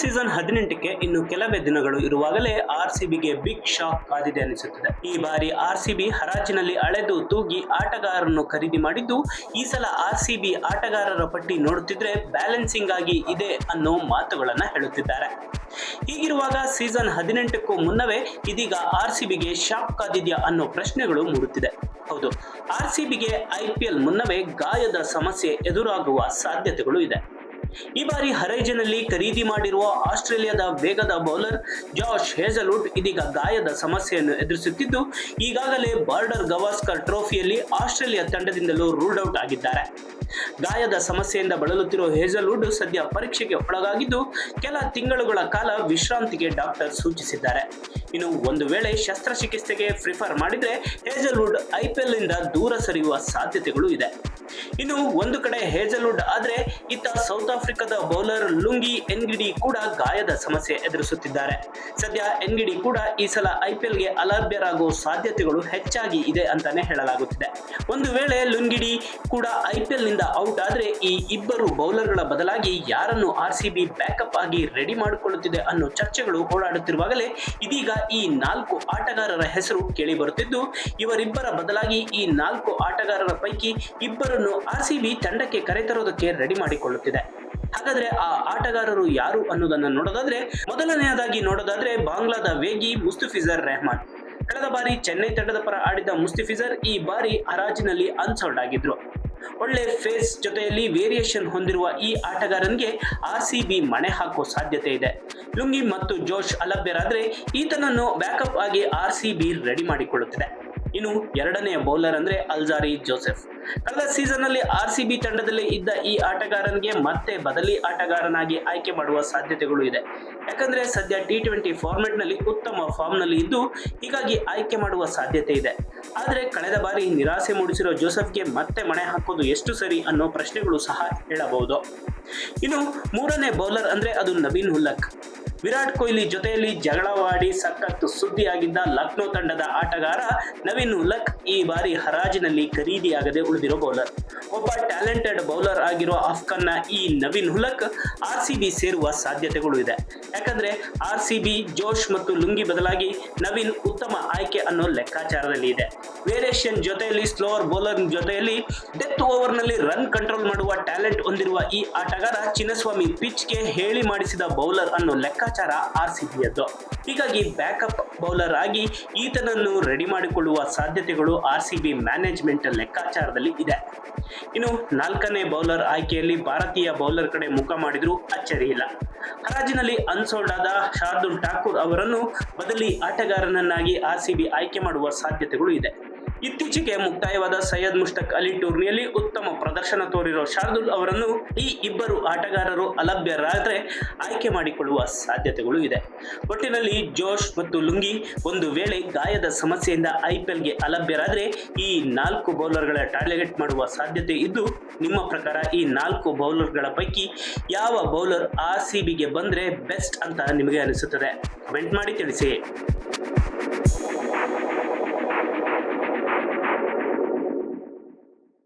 Season ಹದಿನೆಂಟಕ್ಕೆ ಇನ್ನು ಕೆಲವೇ ದಿನಗಳು ಇರುವಾಗಲೇ ಆರ್ ಸಿಬಿಗೆ ಬಿಗ್ ಶಾಕ್ ಕಾದಿದೆ ಅನಿಸುತ್ತದೆ. ಈ ಬಾರಿ ಆರ್ ಸಿಬಿ ಹರಾಜಿನಲ್ಲಿ ಅಳೆದು ತೂಗಿ ಆಟಗಾರರನ್ನು ಖರೀದಿ ಮಾಡಿದ್ದು, ಈ ಸಲ ಆರ್ ಸಿಬಿ ಆಟಗಾರರ ಪಟ್ಟಿ ನೋಡುತ್ತಿದ್ರೆ ಬ್ಯಾಲೆನ್ಸಿಂಗ್ ಆಗಿ ಇದೆ ಅನ್ನೋ ಮಾತುಗಳನ್ನು ಹೇಳುತ್ತಿದ್ದಾರೆ. ಹೀಗಿರುವಾಗ ಸೀಸನ್ ಹದಿನೆಂಟಕ್ಕೂ ಮುನ್ನವೇ ಇದೀಗ ಆರ್ ಸಿಬಿಗೆ ಶಾಕ್ ಕಾದಿದೆಯಾ ಅನ್ನೋ ಪ್ರಶ್ನೆಗಳು ಮೂಡುತ್ತಿದೆ. ಹೌದು ಆರ್ ಸಿಬಿಗೆ ಐಪಿಎಲ್ ಮುನ್ನವೇ ಗಾಯದ ಸಮಸ್ಯೆ ಎದುರಾಗುವ ಸಾಧ್ಯತೆಗಳು ಇದೆ. ಈ ಬಾರಿ ಹರೈಜಿನಲ್ಲಿ ಖರೀದಿ ಮಾಡಿರುವ ಆಸ್ಟ್ರೇಲಿಯಾದ ವೇಗದ ಬೌಲರ್ ಜಾಶ್ ಹೇಜಲ್ವುಡ್ ಇದೀಗ ಗಾಯದ ಸಮಸ್ಯೆಯನ್ನು ಎದುರಿಸುತ್ತಿದ್ದು, ಈಗಾಗಲೇ ಬಾರ್ಡರ್ ಗವಾಸ್ಕರ್ ಟ್ರೋಫಿಯಲ್ಲಿ ಆಸ್ಟ್ರೇಲಿಯಾ ತಂಡದಿಂದಲೂ ರೂಲ್ಡ್ ಔಟ್ ಆಗಿದ್ದಾರೆ. ಗಾಯದ ಸಮಸ್ಯೆಯಿಂದ ಬಳಲುತ್ತಿರುವ ಹೇಜಲ್ವುಡ್ ಸದ್ಯ ಪರೀಕ್ಷೆಗೆ ಒಳಗಾಗಿದ್ದು, ಕೆಲ ತಿಂಗಳುಗಳ ಕಾಲ ವಿಶ್ರಾಂತಿಗೆ ಡಾಕ್ಟರ್ ಸೂಚಿಸಿದ್ದಾರೆ. ಇನ್ನು ಒಂದು ವೇಳೆ ಶಸ್ತ್ರಚಿಕಿತ್ಸೆಗೆ ಪ್ರಿಫರ್ ಮಾಡಿದ್ರೆ, ಹೇಜಲ್ವುಡ್ ಐಪಿಎಲ್ನಿಂದ ದೂರ ಸರಿಯುವ ಸಾಧ್ಯತೆಗಳು ಇದೆ. ಇನ್ನು ಒಂದು ಕಡೆ ಹೇಜಲ್ವುಡ್ ಆದ್ರೆ, ಇತ್ತ ಸೌತ್ ಆಫ್ರಿಕಾದ ಬೌಲರ್ ಲುಂಗಿ ಎನ್ಗಿಡಿ ಕೂಡ ಗಾಯದ ಸಮಸ್ಯೆ ಎದುರಿಸುತ್ತಿದ್ದಾರೆ. ಸದ್ಯ ಎನ್ಗಿಡಿ ಕೂಡ ಈ ಸಲ ಐಪಿಎಲ್ಗೆ ಅಲಭ್ಯರಾಗುವ ಸಾಧ್ಯತೆಗಳು ಹೆಚ್ಚಾಗಿ ಇದೆ ಅಂತಾನೆ ಹೇಳಲಾಗುತ್ತಿದೆ. ಒಂದು ವೇಳೆ ಲುಂಗಿಡಿ ಕೂಡ ಐಪಿಎಲ್ನಿಂದ ಔಟ್ ಆದ್ರೆ ಈ ಇಬ್ಬರು ಬೌಲರ್ಗಳ ಬದಲಾಗಿ ಯಾರನ್ನು ಆರ್ ಸಿ ಬಿ ಬ್ಯಾಕಪ್ ಆಗಿ ರೆಡಿ ಮಾಡಿಕೊಳ್ಳುತ್ತಿದೆ ಅನ್ನೋ ಚರ್ಚೆಗಳು ಓಡಾಡುತ್ತಿರುವಾಗಲೇ ಇದೀಗ ಈ ನಾಲ್ಕು ಆಟಗಾರರ ಹೆಸರು ಕೇಳಿ ಬರುತ್ತಿದ್ದು ಇವರಿಬ್ಬರ ಬದಲಾಗಿ ಈ ನಾಲ್ಕು ಆಟಗಾರರ ಪೈಕಿ ಇಬ್ಬರನ್ನು ಆರ್ ಸಿ ಬಿ ತಂಡಕ್ಕೆ ಕರೆತರೋದಕ್ಕೆ ರೆಡಿ ಮಾಡಿಕೊಳ್ಳುತ್ತಿದೆ. ಹಾಗಾದ್ರೆ ಆ ಆಟಗಾರರು ಯಾರು ಅನ್ನೋದನ್ನ ನೋಡೋದಾದ್ರೆ, ಮೊದಲನೆಯದಾಗಿ ನೋಡೋದಾದ್ರೆ ಬಾಂಗ್ಲಾದ ವೇಗಿ ಮುಸ್ತುಫಿಜರ್ ರೆಹಮಾನ್. ಕಳೆದ ಬಾರಿ ಚೆನ್ನೈ ತಂಡದ ಪರ ಆಡಿದ ಮುಸ್ತಿಫಿಜರ್ ಈ ಬಾರಿ ಹರಾಜಿನಲ್ಲಿ ಅನ್ಸೌಲ್ಡ್ ಆಗಿದ್ರು. ಒಳ್ಳೆ ಫೇಸ್ ಜೊತೆಯಲ್ಲಿ ವೇರಿಯೇಷನ್ ಹೊಂದಿರುವ ಈ ಆಟಗಾರನಿಗೆ ಆರ್ ಸಿ ಬಿ ಮಣೆ ಹಾಕುವ ಸಾಧ್ಯತೆ ಇದೆ. ಲುಂಗಿ ಮತ್ತು ಜೋಶ್ ಅಲಭ್ಯರಾದರೆ ಈತನನ್ನು ಬ್ಯಾಕಪ್ ಆಗಿ ಆರ್ ಸಿ ಬಿ ರೆಡಿ ಮಾಡಿಕೊಳ್ಳುತ್ತಿದೆ. ಇನ್ನು ಎರಡನೆಯ ಬೌಲರ್ ಅಂದ್ರೆ ಅಲ್ಜಾರಿ ಜೋಸೆಫ್. ಕಳೆದ ಸೀಸನ್ ಅಲ್ಲಿ ಆರ್ ಸಿ ಬಿ ತಂಡದಲ್ಲಿ ಇದ್ದ ಈ ಆಟಗಾರನಿಗೆ ಮತ್ತೆ ಬದಲಿ ಆಟಗಾರನಾಗಿ ಆಯ್ಕೆ ಮಾಡುವ ಸಾಧ್ಯತೆಗಳು ಇದೆ. ಯಾಕಂದ್ರೆ ಸದ್ಯ ಟಿ ಟ್ವೆಂಟಿ ಫಾರ್ಮೆಟ್ನಲ್ಲಿ ಉತ್ತಮ ಫಾರ್ಮ್ನಲ್ಲಿ ಇದ್ದು ಹೀಗಾಗಿ ಆಯ್ಕೆ ಮಾಡುವ ಸಾಧ್ಯತೆ ಇದೆ. ಆದರೆ ಕಳೆದ ಬಾರಿ ನಿರಾಸೆ ಮೂಡಿಸಿರೋ ಜೋಸೆಫ್ಗೆ ಮತ್ತೆ ಮಣೆ ಹಾಕೋದು ಎಷ್ಟು ಸರಿ ಅನ್ನೋ ಪ್ರಶ್ನೆಗಳು ಸಹ ಹೇಳಬಹುದು. ಇನ್ನು ಮೂರನೇ ಬೌಲರ್ ಅಂದ್ರೆ ಅದು ನವೀನ್ ಹುಲ್ಲಕ್. ವಿರಾಟ್ ಕೊಹ್ಲಿ ಜೊತೆಯಲ್ಲಿ ಜಗಳವಾಡಿ ಸಖತ್ತು ಸುದ್ದಿಯಾಗಿದ್ದ ಲಕ್ನೋ ತಂಡದ ಆಟಗಾರ ನವೀನ್ ಉಲಕ್ ಈ ಬಾರಿ ಹರಾಜಿನಲ್ಲಿ ಖರೀದಿಯಾಗದೆ ಉಳಿದಿರೋ ಬೌಲರ್. ಒಬ್ಬ ಟ್ಯಾಲೆಂಟೆಡ್ ಬೌಲರ್ ಆಗಿರೋ ನ ಈ Naveen ul Haq R C B ಸೇರುವ ಸಾಧ್ಯತೆಗಳು ಇದೆ. ಯಾಕಂದ್ರೆ ಆರ್ ಸಿ ಬಿ, ಜೋಶ್ ಮತ್ತು ಲುಂಗಿ ಬದಲಾಗಿ ನವೀನ್ ಉತ್ತಮ ಆಯ್ಕೆ ಅನ್ನೋ ಲೆಕ್ಕಾಚಾರದಲ್ಲಿ ಇದೆ. ವೇರಿಯೇಷನ್ ಜೊತೆಯಲ್ಲಿ ಸ್ಲೋವರ್ ಬೌಲರ್ ಜೊತೆಯಲ್ಲಿ ಡೆತ್ ಓವರ್ನಲ್ಲಿ ರನ್ ಕಂಟ್ರೋಲ್ ಮಾಡುವ ಟ್ಯಾಲೆಂಟ್ ಹೊಂದಿರುವ ಈ ಆಟಗಾರ ಚಿನ್ನಸ್ವಾಮಿ ಪಿಚ್ಗೆ ಹೇಳಿ ಮಾಡಿಸಿದ ಬೌಲರ್ ಅನ್ನೋ ಲೆಕ್ಕಾಚಾರ ಆರ್ ಸಿ ಬಿಯದ್ದು ಹೀಗಾಗಿ ಬ್ಯಾಕಪ್ ಬೌಲರ್ ಆಗಿ ಈತನನ್ನು ರೆಡಿ ಮಾಡಿಕೊಳ್ಳುವ ಸಾಧ್ಯತೆಗಳು ಆರ್ ಸಿ ಬಿ ಮ್ಯಾನೇಜ್ಮೆಂಟ್ ಲೆಕ್ಕಾಚಾರದಲ್ಲಿ ಇದೆ. ಇನ್ನು ನಾಲ್ಕನೇ ಬೌಲರ್ ಆಯ್ಕೆಯಲ್ಲಿ ಭಾರತೀಯ ಬೌಲರ್ ಕಡೆ ಮುಖ ಮಾಡಿದ್ರೂ ಅಚ್ಚರಿ ಇಲ್ಲ. ಹರಾಜಿನಲ್ಲಿ ಅನ್ಸೋಲ್ಡ್ ಆದ ಶಾರ್ದುಲ್ ಠಾಕೂರ್ ಅವರನ್ನು ಬದಲಿ ಆಟಗಾರನನ್ನಾಗಿ ಆರ್ ಸಿ ಬಿ ಆಯ್ಕೆ ಮಾಡುವ ಸಾಧ್ಯತೆಗಳು ಇದೆ. ಇತ್ತೀಚೆಗೆ ಮುಕ್ತಾಯವಾದ ಸೈಯದ್ ಮುಷ್ತಕ್ ಅಲಿ ಟೂರ್ನಿಯಲ್ಲಿ ಉತ್ತಮ ಪ್ರದರ್ಶನ ತೋರಿರೋ ಶಾರ್ದುಲ್ ಅವರನ್ನು ಈ ಇಬ್ಬರು ಆಟಗಾರರು ಅಲಭ್ಯರಾದರೆ ಆಯ್ಕೆ ಮಾಡಿಕೊಳ್ಳುವ ಸಾಧ್ಯತೆಗಳು ಇದೆ. ಒಟ್ಟಿನಲ್ಲಿ ಜೋಶ್ ಮತ್ತು ಲುಂಗಿ ಒಂದು ವೇಳೆ ಗಾಯದ ಸಮಸ್ಯೆಯಿಂದ ಐಪಿಎಲ್ಗೆ ಅಲಭ್ಯರಾದರೆ ಈ ನಾಲ್ಕು ಬೌಲರ್ಗಳ ಟಾರ್ಗೆಟ್ ಮಾಡುವ ಸಾಧ್ಯತೆ ಇದ್ದು, ನಿಮ್ಮ ಪ್ರಕಾರ ಈ ನಾಲ್ಕು ಬೌಲರ್ಗಳ ಪೈಕಿ ಯಾವ ಬೌಲರ್ ಆರ್ ಸಿ ಬಿಗೆ ಬಂದರೆ ಬೆಸ್ಟ್ ಅಂತ ನಿಮಗೆ ಅನಿಸುತ್ತದೆ? ಕಮೆಂಟ್ ಮಾಡಿ ತಿಳಿಸಿ.